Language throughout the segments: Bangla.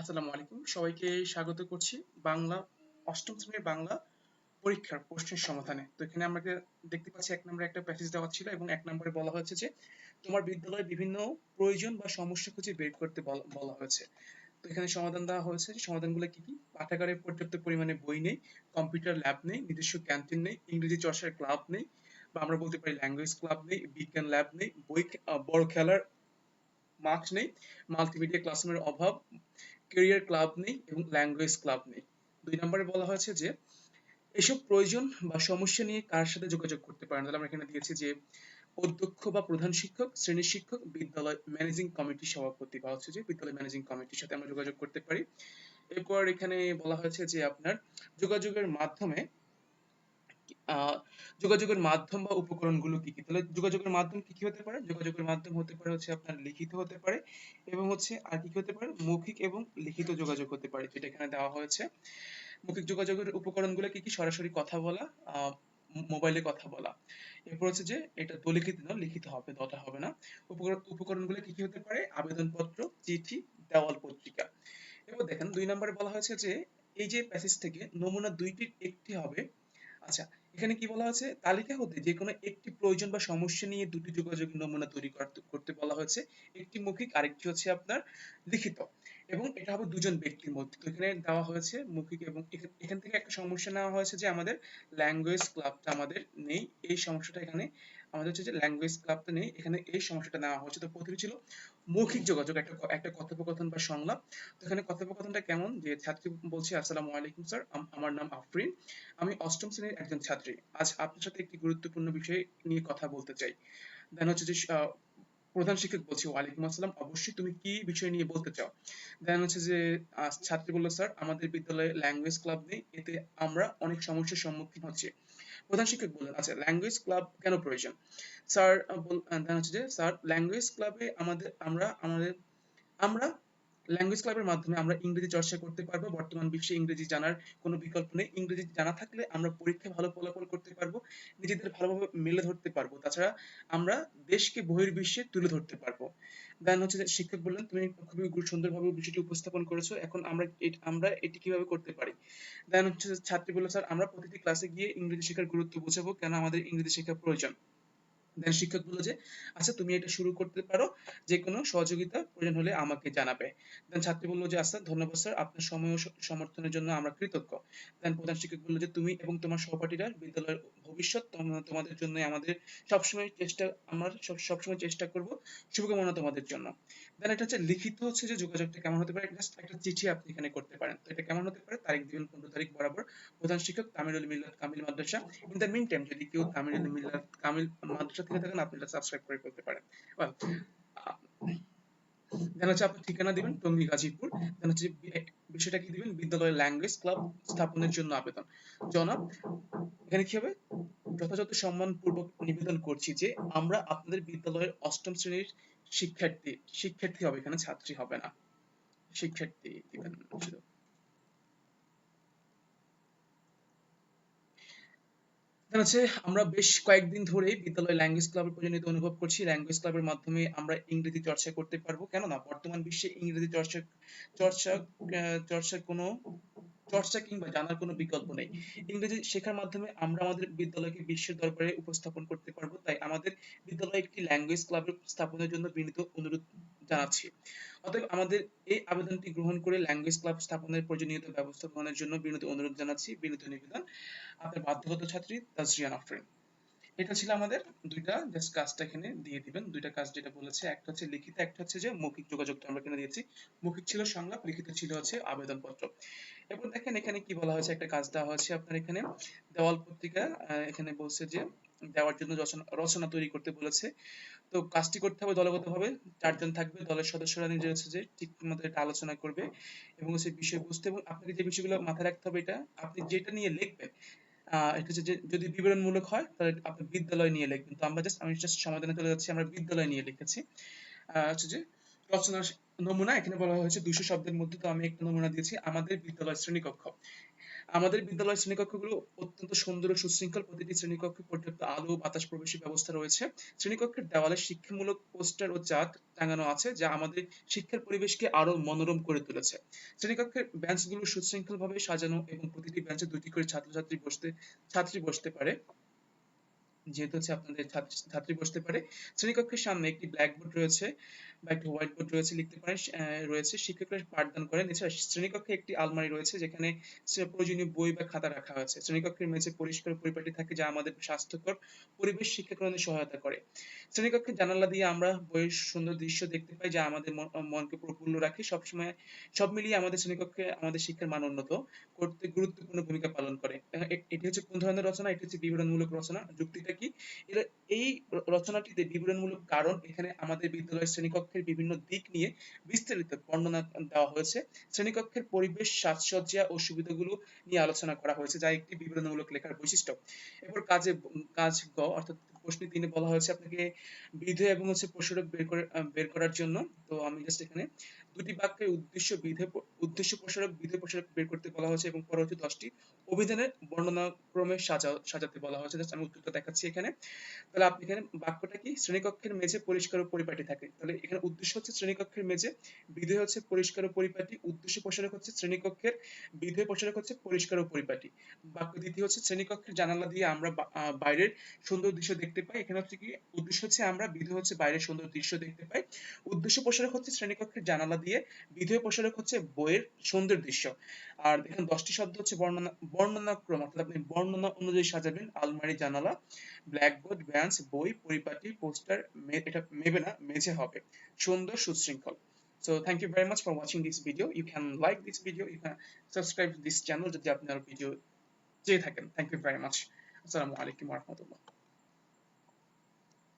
আসসালামু আলাইকুম। সবাইকে স্বাগত করছি বাংলা, অষ্টম শ্রেণির বাংলা পরীক্ষার প্রশ্নের সমাধানে। তো এখানে আমরা দেখতে পাচ্ছি এক নম্বরে একটা প্যাসেজ দেওয়া ছিল এবং এক নম্বরে বলা হয়েছে যে, তোমার বিদ্যালয়ে বিভিন্ন প্রয়োজন বা সমস্যা খুঁজে বের করতে বলা হয়েছে। তো এখানে সমাধান দেওয়া হয়েছে সমাধানগুলো কি কি? পাঠাগারে পর্যাপ্ত পরিমাণে বই নেই কম্পিউটার ল্যাব নেই, নিজস্ব ক্যান্টিন নেই, ইংরেজি চর্চার ক্লাব নেই, বা আমরা বলতে পারি ল্যাঙ্গুয়েজ ক্লাব নেই, বিজ্ঞান ল্যাব নেই, বই বড় খেলার মাঠ নেই মাল্টিমিডিয়া ক্লাসরুমের অভাব ক্যারিয়ার ক্লাব নেই এবং ল্যাঙ্গুয়েজ ক্লাব নেই। দুই নম্বরে বলা হয়েছে যে, এসব প্রয়োজন বা সমস্যা নিয়ে কার সাথে যোগাযোগ করতে পারেন? তাহলে আমরা এখানে দিয়েছি যে, অধ্যক্ষ বা প্রধান শিক্ষক শ্রেণি শিক্ষক, বিদ্যালয় ম্যানেজিং কমিটি সভাপতি বা হচ্ছে যে বিদ্যালয় ম্যানেজিং কমিটির সাথে আমরা যোগাযোগ করতে পারি। এরপর এখানে বলা হয়েছে যে, আপনার যোগাযোগের মাধ্যমে যোগাযোগের মাধ্যম বা উপকরণগুলো কি কি? তাহলে যোগাযোগের মাধ্যম কি কি হতে পারে? যোগাযোগের মাধ্যম হতে পারে হচ্ছে আপনার লিখিত হতে পারে এবং হচ্ছে আর কি হতে পারে? মৌখিক এবং লিখিত যোগাযোগ হতে পারে যেটা এখানে দেওয়া হয়েছে। মৌখিক যোগাযোগের উপকরণগুলো কি কি? সরাসরি কথা বলা মোবাইলে কথা বলা। এরপর হচ্ছে যে এটা দলিখিত না লিখিত হবে দটা হবে না। উপকরণ, উপকরণগুলো কি কি হতে পারে? আবেদনপত্র, চিঠি, দেওয়াল পত্রিকা। এবার দেখেন, দুই নম্বরে বলা হয়েছে যে এই যে প্যাসেজ থেকে নমুনা দুইটির একটি হবে আচ্ছা এখানে কি বলা হয়েছে? তালিকা হতে যে কোনো একটি প্রয়োজন বা সমস্যা নিয়ে দুটি যোগাযোগের নমুনা তৈরি করতে বলা হয়েছে। একটি মৌখিক, আরেকটি হচ্ছে আপনার লিখিত। এবং এটা হবে দুজন ব্যক্তির মধ্যে। তো এখানে দেওয়া হয়েছে মৌখিক এবং এখান থেকে একটা সমস্যা নেওয়া হয়েছে যে আমাদের ল্যাঙ্গুয়েজ ক্লাবটা আমাদের নেই। এই সমস্যাটা এখানে আমাদের হচ্ছে যে ল্যাঙ্গুয়েজ ক্লাবটা নেই। এখানে এই সমস্যাটা নেওয়া হয়েছে। তো প্রথমে ছিল মৌখিক যোগাযোগ, একটা একটা কথোপকথন বা সংলাপ। তো এখানে কথোপকথনটা কেমন? যে ছাত্রী বলছে, আসসালামু আলাইকুম, স্যার। আমার নাম আফরিন। আমি অষ্টম শ্রেণির একজন ছাত্রী। আজ আপনার সাথে একটি গুরুত্বপূর্ণ বিষয় নিয়ে কথা বলতে চাই। দেন হচ্ছে যে প্রধান শিক্ষক বলছি, ওয়ালাইকুম আসসালাম। অবশ্যই তুমি কি বিষয় নিয়ে বলতে চাও? দেন হচ্ছে যে ছাত্রী বলল, স্যার, আমাদের বিদ্যালয়ে ল্যাঙ্গুয়েজ ক্লাব নেই। এতে আমরা অনেক সমস্যার সম্মুখীন হচ্ছি। প্রধান শিক্ষক বললেন আচ্ছা ল্যাঙ্গুয়েজ ক্লাব কেন প্রয়োজন? স্যার দেন হচ্ছে যে, স্যার ল্যাঙ্গুয়েজ ক্লাবে আমাদের, আমরা আমাদের, আমরা ল্যাঙ্গুয়েজ ক্লাবের মাধ্যমে আমরা ইংরেজি চর্চা করতে পারব। বর্তমান বিশ্বে ইংরেজি জানার কোনো বিকল্প নেই। ইংরেজি জানা থাকলে আমরা পরীক্ষায় ভালো ফলাফল করতে পারব, নিজেদের ভালোভাবে মেলে ধরতে পারব। তাছাড়া আমরা দেশকে বহির্বিশ্বে তুলে ধরতে পারব। দেন হচ্ছে শিক্ষক বললেন, তুমি খুবই সুন্দরভাবে বিষয়টি উপস্থাপন করেছ। এখন আমরা আমরা এটি কীভাবে করতে পারি? দেন হচ্ছে ছাত্রী বলল স্যার, আমরা প্রতিটি ক্লাসে গিয়ে ইংরেজি শেখার গুরুত্ব বোঝাবো। কেন আমাদের ইংরেজি শেখা প্রয়োজন? দেন শিক্ষক বলল যে আচ্ছা তুমি এটা শুরু করতে পারো। যে কোনো সহযোগিতা প্রয়োজন হলে আমাকে জানাবে। দেন ছাত্রী বলল যে আচ্ছা ধন্যবাদ স্যার। আপনার সময় ও সমর্থনের জন্য আমরা কৃতজ্ঞ। দেন প্রধান শিক্ষক বলল যে, তুমি এবং তোমার সহপাঠীরা বিদ্যালয়ের ভবিষ্যৎ তোমাদের জন্য আমাদের সবসময় চেষ্টা, আমরা সবসময় চেষ্টা করব শুভকামনা তোমাদের জন্য। দেন এটা হচ্ছে লিখিত হচ্ছে যে যোগাযোগটা কেমন হতে পারে। জাস্ট একটা চিঠি আপনি এখানে করতে পারেন। তো এটা কেমন হতে পারে? তারিখ দিবেন পনেরো তারিখ বরাবর। প্রধান শিক্ষক Tamirul Millat Kamil Madrasa. In the mean time যদি কেউ তামিরুল মিল্লাত কামিল মাদ্রাসা থেকে থাকেন, আপনি এটা সাবস্ক্রাইব করে ফেলতে পারেন। দেন হচ্ছে আপনি ঠিকানা দিবেন, টঙ্গী গাজীপুর। দেন হচ্ছে বিষয়টা কি দিবেন? বিদ্যালয়ের ল্যাঙ্গুয়েজ ক্লাব স্থাপনের জন্য আবেদন। জনাব, এখানে কি হবে? যথাযথ সম্মান পূর্বক নিবেদন করছি যে আমরা আপনাদের বিদ্যালয়ের অষ্টম শ্রেণির শিক্ষার্থী শিক্ষার্থী হবে, এখানে ছাত্রী হবে না। শিক্ষার্থী দিবেন হচ্ছে আমরা বেশ কয়েকদিন ধরেই বিদ্যালয় ল্যাঙ্গুয়েজ ক্লাবের প্রয়োজনীয়তা অনুভব করছি। ল্যাঙ্গুয়েজ ক্লাবের মাধ্যমে আমরা ইংরেজি চর্চা করতে পারব। কেননা, বর্তমান বিশ্বে ইংরেজি চর্চা চর্চা চর্চার কোনো চর্চা কিংবা জানার কোনো বিকল্প নেই। ইংরেজি শেখার মাধ্যমে আমরা আমাদের বিদ্যালয়কে বিশ্বের দরবারে উপস্থাপন করতে পারব, তাই আমাদের বিদ্যালয়ে একটি ল্যাঙ্গুয়েজ ক্লাবের স্থাপনের জন্য বিনীত অনুরোধ জানাচ্ছি। অতএব আমাদের এই আবেদনটি গ্রহণ করে ল্যাঙ্গুয়েজ ক্লাব স্থাপনের প্রয়োজনীয়তা ব্যবস্থা গ্রহণের জন্য বিনীত অনুরোধ জানাচ্ছি। বিনীত নিবেদন আপনার বাধ্যগত ছাত্রী তাজরিয়ান আফরিন। এটা ছিল আমাদের দুইটা জাস্ট কাজটা এখানে দিয়ে দিবেন। দুইটা কাজ যেটা বলেছে, একটা হচ্ছে লিখিত, একটা হচ্ছে যে মৌখিক যোগাযোগটা আমরা এখানে দিয়েছি। মৌখিক ছিল সংলাপ, লিখিত ছিল হচ্ছে আবেদনপত্র। এরপর দেখেন এখানে কি বলা হয়েছে, একটা কাজ দেওয়া হয়েছে আপনার এখানে। দেওয়াল পত্রিকা এখানে বলছে যে দেওয়ার জন্য রচনা তৈরি করতে বলেছে। তো কাজটি করতে হবে দলগতভাবে। চারজন থাকবে, দলের সদস্যরা নিজে হচ্ছে যে ঠিক মতো এটা আলোচনা করবে এবং হচ্ছে বিষয়বস্তু এবং আপনাকে যে বিষয়গুলো মাথায় রাখতে হবে এটা, আপনি যেটা নিয়ে লিখবেন এটা যদি বিবরণমূলক হয়, তাহলে আপনি বিদ্যালয় নিয়ে লিখবেন। তো আমরা জাস্ট আমি জাস্ট সমাধানে চলে যাচ্ছি, আমরা বিদ্যালয় নিয়ে লিখেছি। হচ্ছে যে রচনার নমুনা, এখানে বলা হয়েছে দুশো শব্দের মধ্যে, তো আমি একটা নমুনা দিয়েছি, আমাদের বিদ্যালয় শ্রেণীকক্ষ। আমাদের বিদ্যালয় শ্রেণীকক্ষগুলো অত্যন্ত সুন্দর ও সুশৃঙ্খল প্রতিটি শ্রেণীকক্ষে পর্যাপ্ত আলো বাতাস প্রবেশের ব্যবস্থা রয়েছে। শ্রেণীকক্ষের দেওয়ালে শিক্ষামূলক পোস্টার ও চার্ট টাঙানো আছে, যা আমাদের শিক্ষার পরিবেশকে আরও মনোরম করে তুলেছে। শ্রেণীকক্ষের বেঞ্চগুলো সুশৃঙ্খলভাবে সাজানো এবং প্রতিটি বেঞ্চে দুটি করে ছাত্রছাত্রী বসতে, ছাত্রী বসতে পারে। যেহেতু হচ্ছে আপনাদের ছাত্রী বসতে পারে। শ্রেণীকক্ষের সামনে একটি ব্ল্যাকবোর্ড রয়েছে বা একটি হোয়াইট বোর্ড রয়েছে, লিখতে পারেন রয়েছে। শিক্ষকরা পাঠদান করেন। এছাড়া শ্রেণীকক্ষে একটি আলমারি রয়েছে, যেখানে প্রয়োজনীয় বই বা খাতা রাখা হয়েছে শ্রেণীকক্ষের মেঝে পরিষ্কার পরিপাটি থাকে, যা আমাদের স্বাস্থ্যকর পরিবেশ শিক্ষা গ্রহণে সহায়তা করে। শ্রেণীকক্ষের জানালা দিয়ে আমরা বইয়ের সুন্দর দৃশ্য দেখতে পাই, যা আমাদের মনকে প্রফুল্ল রাখে। সবসময় সব মিলিয়ে আমাদের শ্রেণীকক্ষে আমাদের শিক্ষার মান উন্নত করতে গুরুত্বপূর্ণ ভূমিকা পালন করে। এটি হচ্ছে কোন ধরনের রচনা? এটি হচ্ছে বিবরণমূলক রচনা। যুক্তিটা কি? এর এই রচনাটিতে বিবরণমূলক কারণ এখানে আমাদের বিদ্যালয়ের শ্রেণীকক্ষের বিভিন্ন দিক নিয়ে বিস্তারিত বর্ণনা দেওয়া হয়েছে। শ্রেণীকক্ষের পরিবেশ, সাজসজ্জা ও সুবিধাগুলো নিয়ে আলোচনা করা হয়েছে, যা একটি বিবরণমূলক লেখার বৈশিষ্ট্য। এরপর কাজে কাজ গ, অর্থাৎ প্রশ্ন তিনে বলা হয়েছে আপনাকে বিধেয় এবং হচ্ছে প্রসারক বের করে বের করার জন্য। তো আমি জাস্ট এখানে দুটি বাক্যের উদ্দেশ্য বিধেয় প- উদ্দেশ্য প্রসারক বিধেয় প্রসারক বের করতে বলা হয়েছে এবং পরবর্তী দশটি অভিধানের বর্ণনা ক্রমে সাজা, সাজাতে বলা হয়েছে। আমি উত্তরটা দেখাচ্ছি এখানে। তাহলে আপনি এখানে বাক্যটা কি? শ্রেণীকক্ষের মেঝে পরিষ্কার ও পরিপাটি থাকে। তাহলে এখানে উদ্দেশ্য হচ্ছে শ্রেণীকক্ষের মেঝে বিধেয় হচ্ছে পরিষ্কার ও পরিপাটি, উদ্দেশ্য প্রসারক হচ্ছে শ্রেণীকক্ষের বিধেয় প্রসারক হচ্ছে পরিষ্কার ও পরিপাটি। বাক্য দ্বিতীয় হচ্ছে শ্রেণীকক্ষের জানালা দিয়ে আমরা বাইরের সুন্দর দৃশ্য দেখতে পাই। এখানে হচ্ছে কি, উদ্দেশ্য হচ্ছে আমরা বিধেয় হচ্ছে বাইরের সুন্দর দৃশ্য দেখতে পাই। উদ্দেশ্য প্রসারক হচ্ছে শ্রেণীকক্ষের জানালা দিয়ে বিধেয় প্রসারক হচ্ছে বইয়ের সুন্দর দৃশ্য। আর এখানে দশটি শব্দ হচ্ছে বর্ণনা বর্ণনাক্রম অর্থাৎ আপনি বর্ণনা অনুযায়ী সাজাবেন আলমারি জানালা ব্ল্যাকবোর্ড বেঞ্চ বই পরিপাটি পোস্টার এটা মেবে না মেঝে হবে। সুন্দর সুশৃঙ্খল। So thank you very much for watching this video. You can like this video, you can subscribe to this channel যদি আপনার ভিডিও চেয়ে থাকেন। থ্যাংক ইউ ভেরি মাচ আসসালামু আলাইকুম রহমতুল্লাহ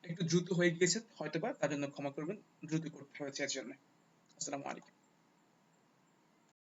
একটু দ্রুত হয়ে গিয়েছে হয়তোবা তার জন্য ক্ষমা করবেন দ্রুত করতে হয়েছে এর জন্য। আসসালামু আলাইকুম